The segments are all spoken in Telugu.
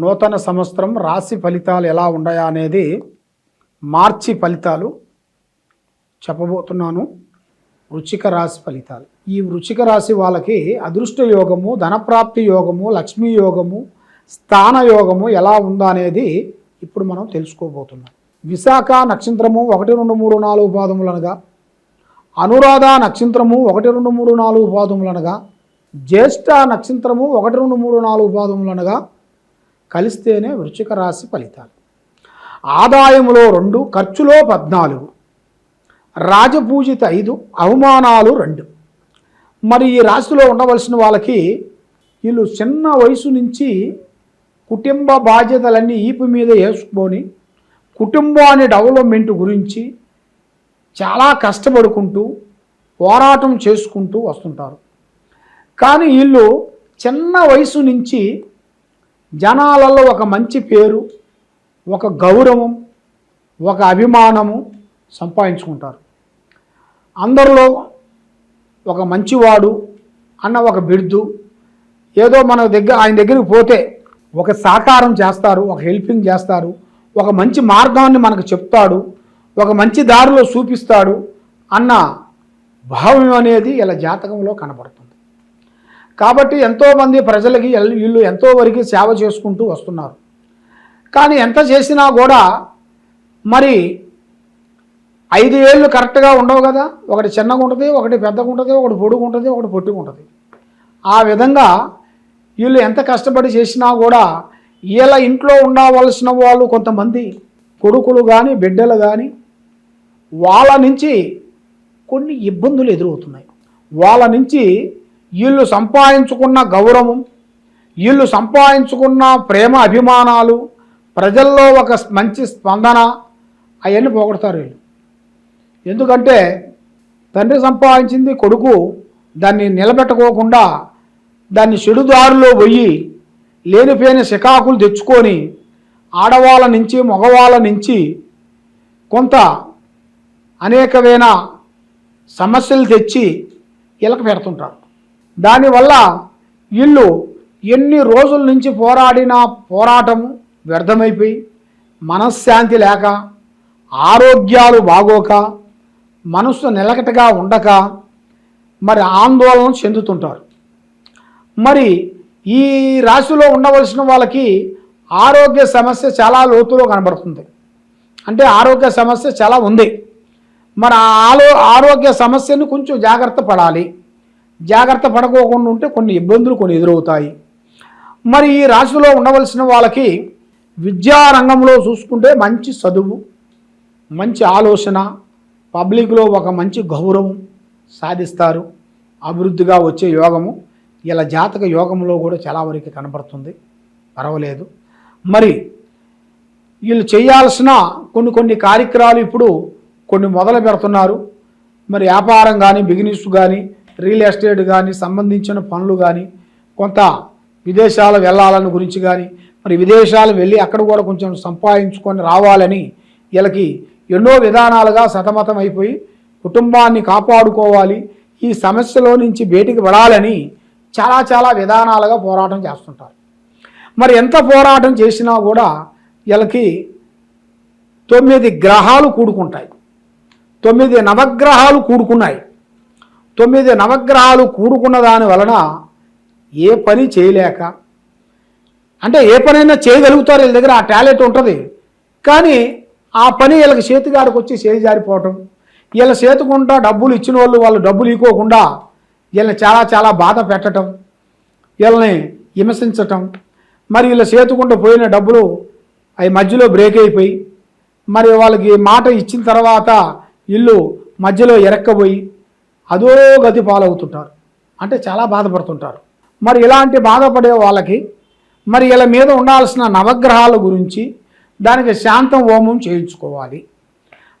నూతన సంవత్సరం రాశి ఫలితాలు ఎలా ఉన్నాయా అనేది మార్చి ఫలితాలు చెప్పబోతున్నాను. వృచిక రాశి ఫలితాలు. ఈ వృచిక రాశి వాళ్ళకి అదృష్ట యోగము ధనప్రాప్తి యోగము లక్ష్మీ యోగము స్థాన యోగము ఎలా ఉందా అనేది ఇప్పుడు మనం తెలుసుకోబోతున్నాం. విశాఖ నక్షత్రము ఒకటి రెండు మూడు నాలుగు పాదములనగా అనురాధ నక్షత్రము ఒకటి రెండు మూడు నాలుగు పాదములనగా జ్యేష్ఠ నక్షత్రము ఒకటి రెండు మూడు నాలుగు పాదములనగా కలిస్తేనే వృశ్చిక రాశి ఫలితాలు. ఆదాయములో రెండు ఖర్చులో పద్నాలుగు. రాజపూజిత ఐదు అవమానాలు రెండు. మరి ఈ రాశిలో ఉండవలసిన వాళ్ళకి వీళ్ళు చిన్న వయసు నుంచి కుటుంబ బాధ్యతలన్నీ ఈపు మీద వేసుకొని కుటుంబాన్ని డెవలప్మెంట్ గురించి చాలా కష్టపడుకుంటూ పోరాటం చేసుకుంటూ వస్తుంటారు. కానీ వీళ్ళు చిన్న వయసు నుంచి జనాలలో ఒక మంచి పేరు ఒక గౌరవం ఒక అభిమానము సంపాదించుకుంటారు. అందరిలో ఒక మంచివాడు అన్న ఒక బిడ్దు ఏదో మన దగ్గర ఆయన దగ్గరికి పోతే ఒక సహకారం చేస్తారు ఒక హెల్పింగ్ చేస్తారు ఒక మంచి మార్గాన్ని మనకు చెప్తాడు ఒక మంచి దారిలో చూపిస్తాడు అన్న భావం అనేది ఇలా జాతకంలో కనబడుతుంది. కాబట్టి ఎంతోమంది ప్రజలకి వీళ్ళు ఎంతో వరకు సేవ చేసుకుంటూ వస్తున్నారు. కానీ ఎంత చేసినా కూడా మరి ఐదు ఏళ్ళు కరెక్ట్గా ఉండవు కదా. ఒకటి చిన్నగా ఉంటుంది ఒకటి పెద్దగా ఉంటుంది ఒకటి పొడుగు ఉంటుంది ఒకటి పొట్టిగా ఉంటుంది. ఆ విధంగా వీళ్ళు ఎంత కష్టపడి చేసినా కూడా వీళ్ళ ఇంట్లో ఉండవలసిన వాళ్ళు కొంతమంది కొడుకులు కానీ బిడ్డలు కానీ వాళ్ళ నుంచి కొన్ని ఇబ్బందులు ఎదురవుతున్నాయి. వాళ్ళ నుంచి వీళ్ళు సంపాదించుకున్న గౌరవం వీళ్ళు సంపాదించుకున్న ప్రేమ అభిమానాలు ప్రజల్లో ఒక మంచి స్పందన అవన్నీ పోగొడతారు వీళ్ళు. ఎందుకంటే తండ్రి సంపాదించింది కొడుకు దాన్ని నిలబెట్టుకోకుండా దాన్ని చెడుదారులో పోయి లేనిపోయిన శికాకులు తెచ్చుకొని ఆడవాళ్ళ నుంచి మగవాళ్ళ నుంచి కొంత అనేకమైన సమస్యలు తెచ్చి ఇలక పెడుతుంటారు. దానివల్ల వీళ్ళు ఎన్ని రోజుల నుంచి పోరాడిన పోరాటము వ్యర్థమైపోయి మనశ్శాంతి లేక ఆరోగ్యాలు బాగోక మనస్సు నిలకటగా ఉండక మరి ఆందోళన చెందుతుంటారు. మరి ఈ రాశిలో ఉండవలసిన వాళ్ళకి ఆరోగ్య సమస్య చాలా లోతులో కనబడుతుంది. అంటే ఆరోగ్య సమస్య చాలా ఉంది. మరి ఆ ఆలో ఆరోగ్య సమస్యను కొంచెం జాగ్రత్త పడాలి. జాగ్రత్త పడకోకుండా ఉంటే కొన్ని ఇబ్బందులు కొన్ని ఎదురవుతాయి. మరి ఈ రాశిలో ఉండవలసిన వాళ్ళకి విద్యారంగంలో చూసుకుంటే మంచి చదువు మంచి ఆలోచన పబ్లిక్లో ఒక మంచి గౌరవం సాధిస్తారు. అభివృద్ధిగా వచ్చే యోగము ఇలా జాతక యోగంలో కూడా చాలా వరకు కనబడుతుంది. పర్వాలేదు. మరి వీళ్ళు చేయాల్సిన కొన్ని కొన్ని కార్యక్రమాలు ఇప్పుడు కొన్ని మొదలు పెడుతున్నారు. మరి వ్యాపారం కానీ బిజినెస్ కానీ రియల్ ఎస్టేట్ కానీ సంబంధించిన పనులు కానీ కొంత విదేశాలు వెళ్ళాలని గురించి కానీ మరి విదేశాలు వెళ్ళి అక్కడ కూడా కొంచెం సంపాదించుకొని రావాలని వీళ్ళకి ఎన్నో విధానాలుగా సతమతం అయిపోయి కుటుంబాన్ని కాపాడుకోవాలి ఈ సమస్యలో నుంచి బయటికి పడాలని చాలా చాలా విధానాలుగా పోరాటం చేస్తుంటారు. మరి ఎంత పోరాటం చేసినా కూడా వీళ్ళకి తొమ్మిది గ్రహాలు కూడుకుంటాయి. తొమ్మిది నవగ్రహాలు కూడుకున్నాయి. తొమ్మిది నవగ్రహాలు కూడుకున్న దాని వలన ఏ పని చేయలేక అంటే ఏ పనైనా చేయగలుగుతారు వీళ్ళ దగ్గర ఆ టాలెంట్ ఉంటుంది. కానీ ఆ పని వీళ్ళకి చేతిగాడికి వచ్చి చేజారిపోవటం వీళ్ళ చేతుకుంటా డబ్బులు ఇచ్చిన వాళ్ళు వాళ్ళు డబ్బులు ఇవ్వకుండా వీళ్ళని చాలా చాలా బాధ పెట్టడం వీళ్ళని హింసించటం మరి వీళ్ళ చేతుకుంటూ పోయిన డబ్బులు అవి మధ్యలో బ్రేక్ అయిపోయి మరి వాళ్ళకి మాట ఇచ్చిన తర్వాత ఇల్లు మధ్యలో ఎరక్కబోయి అదో గతి పాలవుతుంటారు. అంటే చాలా బాధపడుతుంటారు. మరి ఇలాంటి బాధపడే వాళ్ళకి మరి ఇలా మీద ఉండాల్సిన నవగ్రహాల గురించి దానికి శాంతం హోమం చేయించుకోవాలి.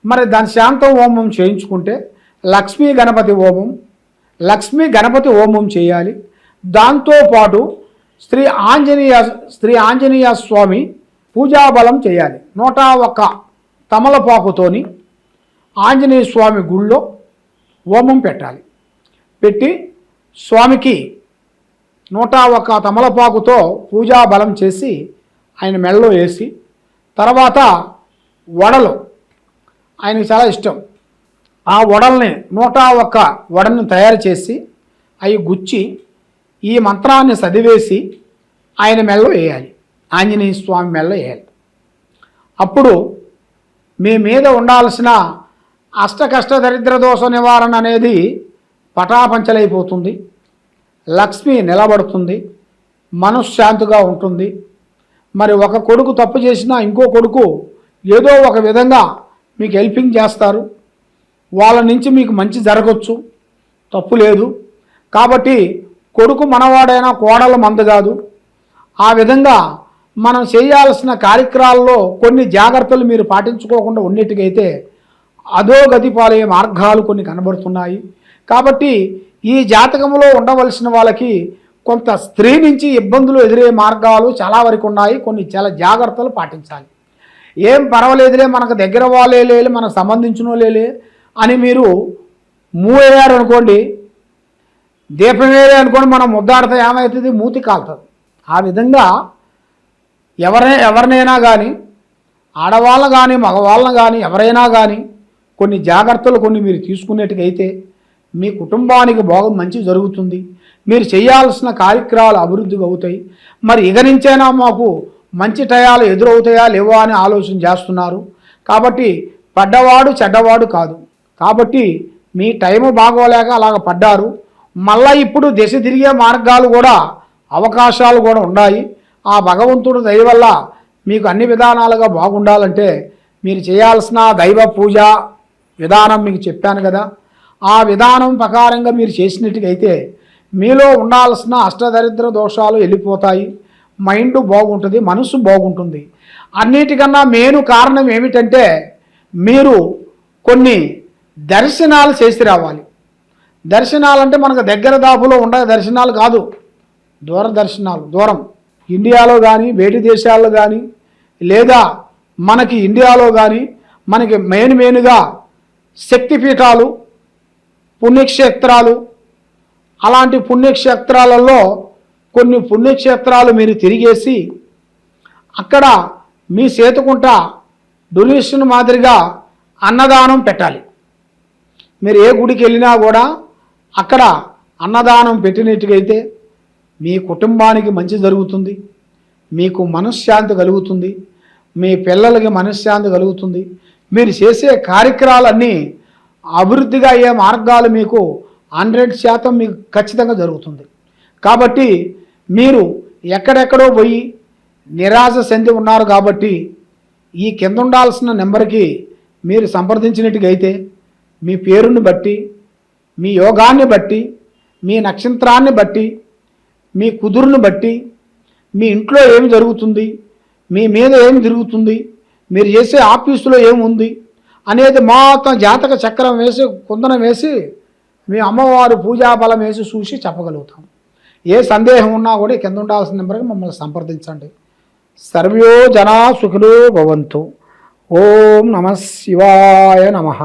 మరి దాని శాంతం హోమం చేయించుకుంటే లక్ష్మీ గణపతి హోమం లక్ష్మీ గణపతి హోమం చేయాలి. దాంతోపాటు శ్రీ ఆంజనేయ శ్రీ ఆంజనేయ స్వామి పూజాబలం చేయాలి. నూట ఒక్క తమలపాకుతోని ఆంజనేయ స్వామి గుళ్ళో హోమం పెట్టాలి. పెట్టి స్వామికి నూట ఒక తమలపాకుతో పూజా బలం చేసి ఆయన మెడలో వేసి తర్వాత వడలు. ఆయనకి చాలా ఇష్టం. ఆ వడల్ని నూట ఒక్క వడల్ని తయారు చేసి అవి గుచ్చి ఈ మంత్రాన్ని చదివేసి ఆయన మెడలో వేయాలి. ఆంజనేయ స్వామి మెడలో వేయాలి. అప్పుడు మీ మీద ఉండాల్సిన అష్టకష్ట దరిద్ర దోష నివారణ అనేది పటాపంచలైపోతుంది. లక్ష్మి నిలబడుతుంది. మనశ్శాంతిగా ఉంటుంది. మరి ఒక కొడుకు తప్పు చేసినా ఇంకో కొడుకు ఏదో ఒక విధంగా మీకు హెల్పింగ్ చేస్తారు. వాళ్ళ నుంచి మీకు మంచి జరగచ్చు. తప్పు లేదు. కాబట్టి కొడుకు మనవాడైనా కోడలు మంద కాదు. ఆ విధంగా మనం చేయాల్సిన కార్యక్రమాల్లో కొన్ని జాగ్రత్తలు మీరు పాటించుకోకుండా ఉన్నట్టుగైతే అధోగతి గతిపాలే మార్గాలు కొన్ని కనబడుతున్నాయి. కాబట్టి ఈ జాతకంలో ఉండవలసిన వాళ్ళకి కొంత స్త్రీ నుంచి ఇబ్బందులు ఎదురే మార్గాలు చాలా వరకు ఉన్నాయి. కొన్ని చాలా జాగ్రత్తలు పాటించాలి. ఏం పర్వాలేదులే మనకు దగ్గర వాళ్ళే లేలే మనకు సంబంధించిన లేలే అని మీరు మూవ్ అయ్యారు అనుకోండి. దీపం వేరే అనుకోండి మనం ముద్దాడితే ఏమవుతుంది మూతి కాలుతుంది. ఆ విధంగా ఎవరై ఎవరినైనా కానీ ఆడవాళ్ళ కానీ మగవాళ్ళని కానీ ఎవరైనా కానీ కొన్ని జాగ్రత్తలు కొన్ని మీరు తీసుకునేట్టుకైతే మీ కుటుంబానికి బాగు మంచి జరుగుతుంది. మీరు చేయాల్సిన కార్యక్రమాలు అభివృద్ధి అవుతాయి. మరి ఇక నుంచైనా మాకు మంచి టయాలు ఎదురవుతాయా లేవా అని ఆలోచన చేస్తున్నారు. కాబట్టి పడ్డవాడు చెడ్డవాడు కాదు. కాబట్టి మీ టైము బాగోలేక అలాగ పడ్డారు. మళ్ళీ ఇప్పుడు దిశ తిరిగే మార్గాలు కూడా అవకాశాలు కూడా ఉన్నాయి. ఆ భగవంతుడు దయ వల్ల మీకు అన్ని విధానాలుగా బాగుండాలంటే మీరు చేయాల్సిన దైవ పూజ విధానం మీకు చెప్పాను కదా. ఆ విధానం ప్రకారంగా మీరు చేసినట్టుగైతే మీలో ఉండాల్సిన అష్టదరిద్ర దోషాలు వెళ్ళిపోతాయి. మైండ్ బాగుంటుంది మనసు బాగుంటుంది. అన్నిటికన్నా మెయిన్ కారణం ఏమిటంటే మీరు కొన్ని దర్శనాలు చేసి రావాలి. దర్శనాలు అంటే మనకు దగ్గర దాపులో ఉండే దర్శనాలు కాదు. దూర దర్శనాలు దూరం. ఇండియాలో కానీ వేటి దేశాల్లో కానీ లేదా మనకి ఇండియాలో కానీ మనకి మెయిన్ మెయిన్గా శక్తిపీఠాలు పుణ్యక్షేత్రాలు. అలాంటి పుణ్యక్షేత్రాలలో కొన్ని పుణ్యక్షేత్రాలు మీరు తిరిగేసి అక్కడ మీ సేతుకుంట డొనేషన్ మాదిరిగా అన్నదానం పెట్టాలి. మీరు ఏ గుడికి వెళ్ళినా కూడా అక్కడ అన్నదానం పెట్టినట్టుగైతే మీ కుటుంబానికి మంచి జరుగుతుంది. మీకు మనశ్శాంతి కలుగుతుంది. మీ పిల్లలకి మనశ్శాంతి కలుగుతుంది. మీరు చేసే కార్యక్రమాలన్నీ అభివృద్ధిగా అయ్యే మార్గాలు మీకు హండ్రెడ్ శాతం మీకు ఖచ్చితంగా జరుగుతుంది. కాబట్టి మీరు ఎక్కడెక్కడో పోయి నిరాశ చెంది ఉన్నారు కాబట్టి ఈ కింద ఉండాల్సిన నెంబర్కి మీరు సంప్రదించినట్టుగా అయితే మీ పేరుని బట్టి మీ యోగాన్ని బట్టి మీ నక్షత్రాన్ని బట్టి మీ కుదురుని బట్టి మీ ఇంట్లో ఏమి జరుగుతుంది మీ మీద ఏమి జరుగుతుంది మీరు చేసే ఆఫీసులో ఏముంది? అనేది మొత్తం జాతక చక్రం వేసి కుందనం వేసి మీ అమ్మవారు పూజాబలం వేసి చూసి చెప్పగలుగుతాం. ఏ సందేహం ఉన్నా కూడా కింద ఉండాల్సిన నెంబర్కి మమ్మల్ని సంప్రదించండి. సర్వ్యో జనా సుఖులు భవంతు. ఓం నమ శివాయ నమః.